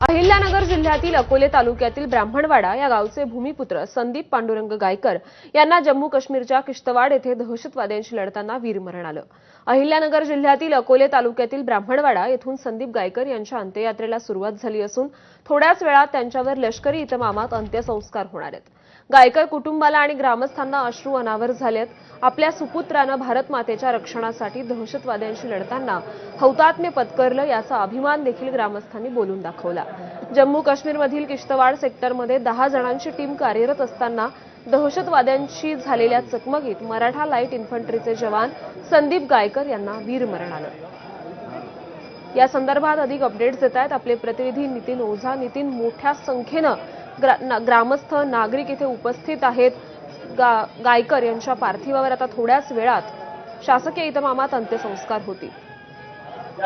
अहिल्यानगर जिल्ह्यातील अकोले तालुक्यातील ब्राह्मणवाडा या गावचे भूमिपुत्र संदीप पांडुरंग गायकर यांना जम्मू काश्मीरच्या किश्तवाड येथे दहशतवाद्यांशी लढताना वीरमरण आलं. अहिल्यानगर जिल्ह्यातील अकोले तालुक्यातील ब्राह्मणवाडा येथून संदीप गायकर यांच्या अंत्ययात्रेला सुरुवात झाली असून थोड्याच वेळात त्यांच्यावर लष्करी इतमामात अंत्यसंस्कार होणार आहेत. गायकर कुटुंबाला आणि ग्रामस्थांना अश्रू अनावर झालेत. आपल्या सुपुत्रानं भारत मातेच्या रक्षणासाठी दहशतवाद्यांशी लढताना हौतात्म्य पत्करलं याचा अभिमान देखील ग्रामस्थांनी बोलून दाखवला. जम्मू काश्मीरमधील किश्तवाड सेक्टरमध्ये दहा जणांची टीम कार्यरत असताना दहशतवाद्यांशी झालेल्या चकमकीत मराठा लाइट इन्फंट्रीचे जवान संदीप गायकर यांना वीरमरण आलं. या संदर्भात अधिक अपडेट्स देत आहेत. आपले प्रतिनिधी नितीन ओझा. नितीन मोठ्या संख्येनं ग्रा ना- ग्रामस्थ नागरिक इथे उपस्थित आहेत. गा गायकर यांच्या पार्थिवावर आता थोड्याच वेळात शासकीय इतमामात अंत्यसंस्कार होतील.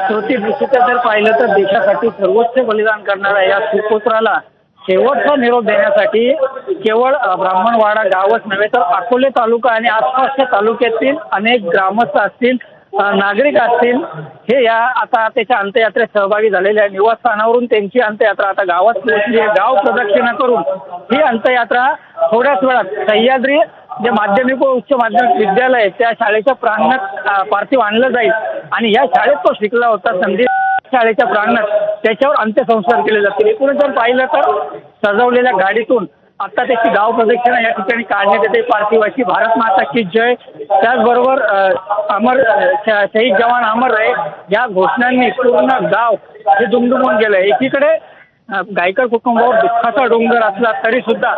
श्रोती निश्चितच जर पाहिलं तर देशासाठी सर्वोच्च बलिदान करणाऱ्या या सुपुत्राला शेवटचा निरोप देण्यासाठी केवळ ब्राह्मणवाडा गावच नव्हे तर अकोले तालुका आणि आसपासच्या तालुक्यातील अनेक ग्रामस्थ असतील. नागरिक असतील हे या आता त्याच्या अंत्ययात्रेत सहभागी झालेल्या निवासस्थानावरून त्यांची अंत्ययात्रा आता गावात पोहोचली आहे. गाव प्रदक्षिणा करून ही अंत्ययात्रा थोड्याच वेळात सह्याद्री जे माध्यमिक व उच्च माध्यमिक विद्यालय आहे, त्या शाळेच्या प्रांगणात पार्थिव आणलं जाईल. आणि या शाळेत तो शिकला होता संदीप शाळेच्या प्रांगणात. त्याच्यावर अंत्यसंस्कार केले जातील. एकूणच जर पाहिलं तर सजवलेल्या गाडीतून आता त्याची गाव प्रदक्षिणा या ठिकाणी काढण्यात येते. पार्थिवाची भारत माता की जय. त्याचबरोबर अमर शहीद जवान अमर रहे. या घोषणांनी पूर्ण गाव हे दुमदुमून गेलं. एकीकडे गायकर कुटुंबावर दुःखाचा डोंगर असला तरी सुद्धा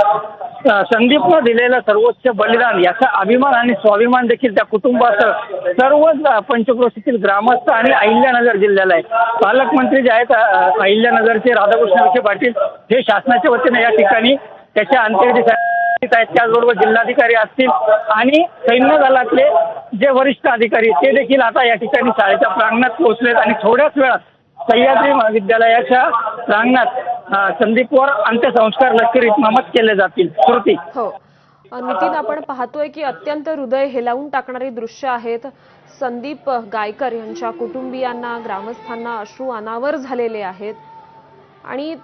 संदीपनं दिलेलं सर्वोच्च बलिदान याचा अभिमान आणि स्वाभिमान देखील त्या कुटुंबासह सर्वच पंचक्रोशीतील ग्रामस्थ आणि अहिल्यानगर जिल्ह्याला आहे. पालकमंत्री जे आहेत अहिल्यानगरचे राधाकृष्ण विखे पाटील हे शासनाच्या वतीने या ठिकाणी त्याच्या अंत्यविधीसाठी आहेत त्याचबरोबर जिल्हाधिकारी असतील आणि सैन्य दलातले जे वरिष्ठ अधिकारी ते देखील आता या ठिकाणी शाळेच्या प्रांगणात पोहोचलेत आणि थोड्याच वेळात सह्याद्री महाविद्यालयाच्या प्रांगणात संदीपवर अंत्यसंस्कार लष्करी इतमामात केले जातील. श्रुती हो. नितीन आपण पाहतोय की अत्यंत हृदय हेलावून टाकणारी दृश्य आहेत संदीप गायकर यांच्या कुटुंबियांना ग्रामस्थांना अश्रू अनावर झालेले आहेत. आणि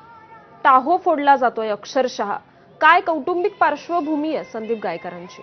टाहो फोडला जातोय अक्षरशः. काय कौटुंबिक पार्श्वभूमी आहे संदीप गायकरांची?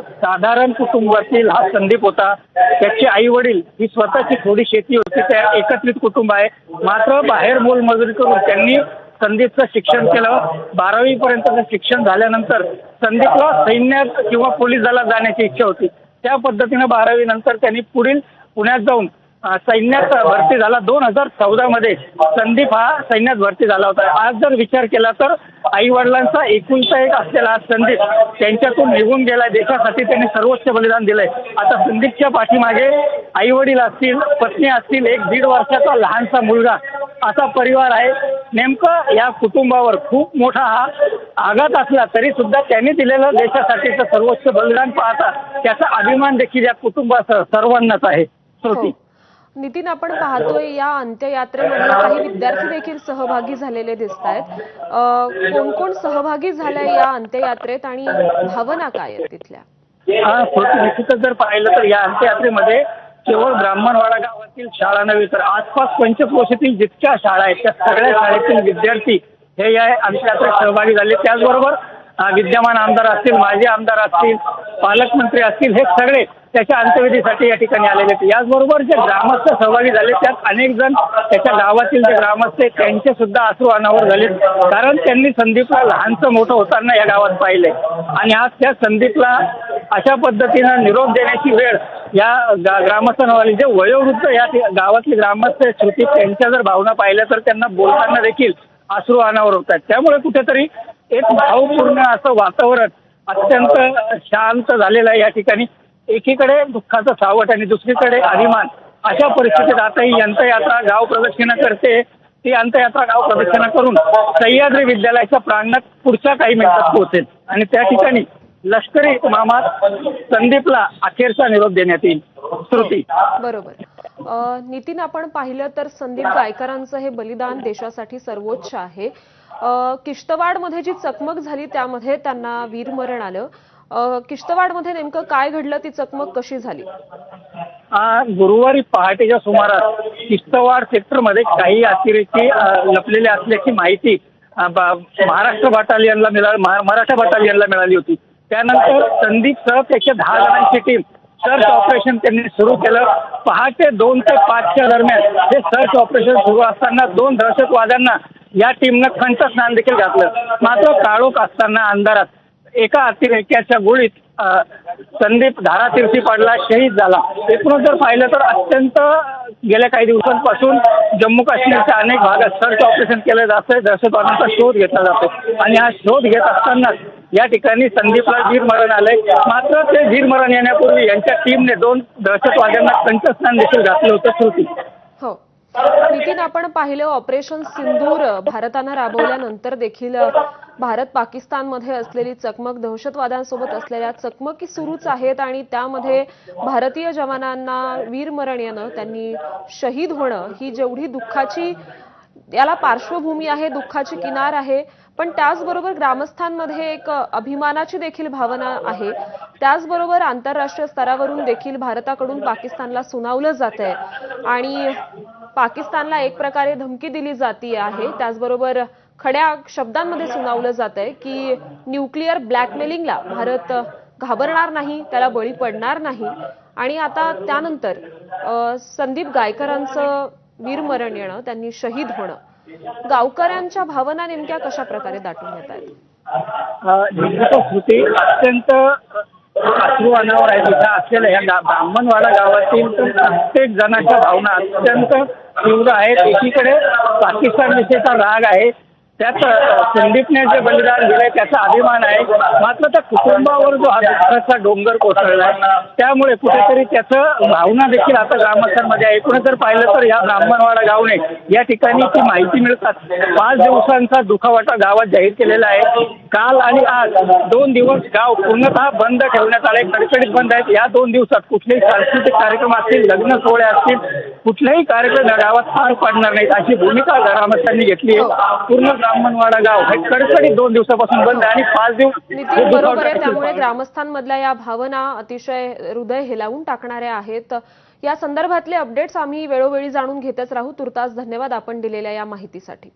साधारण कुटुंबातील हा संदीप होता. त्याचे आई वडील ही स्वतःची थोडी शेती होती. त्या एकत्रित कुटुंब आहे. मात्र बाहेर मोलमजुरी करून त्यांनी संदीपचं शिक्षण केलं. बारावी पर्यंतचं शिक्षण झाल्यानंतर संदीपला सैन्यात किंवा पोलीस दलात जाण्याची इच्छा होती. त्या पद्धतीनं बारावी नंतर त्यांनी पुढील पुण्यात जाऊन सैन्यात भरती झाला दोन हजार चौदामध्ये. संदीप हा सैन्यात भरती झाला होता. आज जर विचार केला तर आई वडिलांचा एकुलता एक असलेला संदीप त्यांच्यातून निघून गेलाय देशासाठी त्यांनी सर्वोच्च बलिदान दिलंय. आता संदीपच्या पाठीमागे आई वडील असतील पत्नी असतील एक दीड वर्षाचा लहानसा मुलगा असा परिवार आहे. नेमकं या कुटुंबावर खूप मोठा हा आघात असला तरी सुद्धा त्यांनी दिलेलं देशासाठीचं सर्वोच्च बलिदान पाहता त्याचा अभिमान देखील या कुटुंबासह सर्वांनाच आहे. श्रुती. नितीन आपण पाहतोय या अंत्ययात्रेमध्ये काही विद्यार्थी देखील सहभागी झालेले दिसत आहेत कोण कोण सहभागी झालाय या अंत्ययात्रेत आणि भावना काय आहेत तिथल्या? निश्चितच जर पाहिलं तर या अंत्ययात्रेमध्ये केवळ ब्राह्मणवाडा गावातील शाळा नव्हे तर आसपास पंचक्रोशीतील जितक्या शाळा आहेत त्या सगळ्या शाळेतील विद्यार्थी हे या अंत्ययात्रेत सहभागी झाले. त्याचबरोबर विद्यमान आमदार असतील माजी आमदार असतील पालकमंत्री असतील हे सगळे त्याच्या अंत्यविधीसाठी या ठिकाणी आलेले आहेत. याचबरोबर जे ग्रामस्थ सहभागी झाले त्यात अनेक जण त्याच्या गावातील जे ग्रामस्थ आहेत त्यांचे सुद्धा अश्रू अनावर झाले कारण त्यांनी संदीपला लहानचं मोठं होताना या गावात पाहिलंय. आणि आज त्या संदीपला अशा पद्धतीनं निरोप देण्याची वेळ या गा- ग्रामस्थांवाली जे वयोवृद्ध या ठि- गावातले ग्रामस्थ आहेत, श्रुती त्यांच्या जर भावना पाहिल्या तर त्यांना बोलताना देखील अश्रू अनावर होतात. त्यामुळे कुठेतरी एक भावपूर्ण असं वातावरण अत्यंत शांत झालेलं आहे या ठिकाणी. एकीकडे दुःखाचं सावट आणि दुसरीकडे अभिमान. अशा परिस्थितीत आता ही अंत्ययात्रा गाव प्रदक्षिणा करते. ती अंत्ययात्रा गाव प्रदक्षिणा करून सह्याद्री विद्यालयाच्या प्रांगणात पुढच्या काही मिनिटात पोहोचेल. आणि त्या ठिकाणी लष्करी इतमामात संदीपला अखेरचा निरोप देण्यात येईल. श्रुती. बरोबर. नितीन आपण पाहिलं तर संदीप गायकरांचं हे बलिदान देशासाठी सर्वोच्च आहे. किश्तवाडमध्ये जी चकमक झाली त्यामध्ये त्यांना वीरमरण आलं. किश्तवाडमध्ये नेमकं काय घडलं? ती चकमक कशी झाली? गुरुवारी पहाटेच्या सुमारास किस्तवाड सेक्टरमध्ये काही अतिरेकी लपलेले असल्याची माहिती महाराष्ट्र बटालियनला मिळाली महा- मराठा बटालियनला मिळाली होती. त्यानंतर संदीपसह त्याच्या दहा जणांची टीम सर्च ऑपरेशन त्यांनी सुरू केलं. पहाटे दोन ते पाचच्या दरम्यान हे सर्च ऑपरेशन सुरू असताना दोन दहशतवाद्यांना या टीमनं कंठस्नान देखील घातलं. मात्र काळोख असताना अंधारात एका अतिरेक्याच्या गोळीत संदीप धारातीर्थी पडला शहीद झाला. एकूणच जर पाहिलं तर अत्यंत गेल्या काही दिवसांपासून जम्मू काश्मीरच्या अनेक भागात सर्च ऑपरेशन केलं जातं दहशतवाद्यांचा शोध घेतला जातो. आणि हा शोध घेत असताना या ठिकाणी संदीपला वीरमरण आलंय. मात्र ते वीरमरण येण्यापूर्वी यांच्या टीमने दोन दहशतवाद्यांना कंठस्नान देखील घातलं होतं श्रुती हो. नितीन आपण पाहिलं ऑपरेशन सिंदूर भारतानं राबवल्यानंतर देखील भारत पाकिस्तानमध्ये असलेली चकमक दहशतवाद्यांसोबत असलेल्या चकमकी सुरूच आहेत आणि त्यामध्ये भारतीय जवानांना वीरमरण येणं त्यांनी शहीद होणं ही जेवढी दुःखाची याला पार्श्वभूमी आहे दुःखाची किनार आहे पण त्याचबरोबर ग्रामस्थांमध्ये एक अभिमानाची देखील भावना आहे. त्याचबरोबर आंतरराष्ट्रीय स्तरावरून देखील भारताकडून पाकिस्तानला सुनावलं जात आहे आणि पाकिस्तानला एक प्रकारे धमकी दिली जाती आहे. त्याचबरोबर खड्या शब्दांमध्ये सुनावलं जात आहे की न्यूक्लिअर ब्लॅकमेलिंगला भारत घाबरणार नाही त्याला बळी पडणार नाही. आणि आता त्यानंतर संदीप गायकरांचं वीरमरण येणं त्यांनी शहीद होणं. गावकऱ्यांच्या भावना नेमक्या कशा प्रकारे दाटून येत आहेत? कृती अत्यंत अश्रू अनावर आहे. तिथं असलेल्या या ब्राह्मणवाडा गावातील प्रत्येक जणाच्या भावना अत्यंत तीव्र आहेत. एकीकडे पाकिस्तान विषयीचा राग आहे. त्याच संदीपने जे बलिदान दिलंय त्याचा अभिमान आहे. मात्र त्या कुटुंबावर जो हा दुःखाचा डोंगर कोसळलाय त्यामुळे कुठेतरी त्याचं भावना देखील आता ग्रामस्थांमध्ये आहे. एकूणच जर पाहिलं तर या ब्राह्मणवाडा गावने या ठिकाणी ती माहिती मिळतात. पाच दिवसांचा दुखावाटा गावात जाहीर केलेला आहे. काल आणि आज दोन दिवस गाव पूर्णतः बंद ठेवण्यात आले कडकडीत बंद आहेत. या दोन दिवसात कुठलेही सांस्कृतिक कार्यक्रम असतील लग्न सोहळे असतील कुठलेही कार्यक्रम गावात पार पाडणार नाहीत अशी भूमिका ग्रामस्थांनी घेतली आहे. पूर्ण ब्राह्मणवाडा गाव हे कडकडीत दोन दिवसापासून बंद आहे आणि पाच दिवस नितीन बरोबर आहे त्यामुळे ग्रामस्थांमधल्या या भावना अतिशय हृदय हेलावून टाकणाऱ्या आहेत. या संदर्भातले अपडेट्स आम्ही वेळोवेळी जाणून घेतच राहू. तुर्तास धन्यवाद आपण दिलेल्या या माहितीसाठी.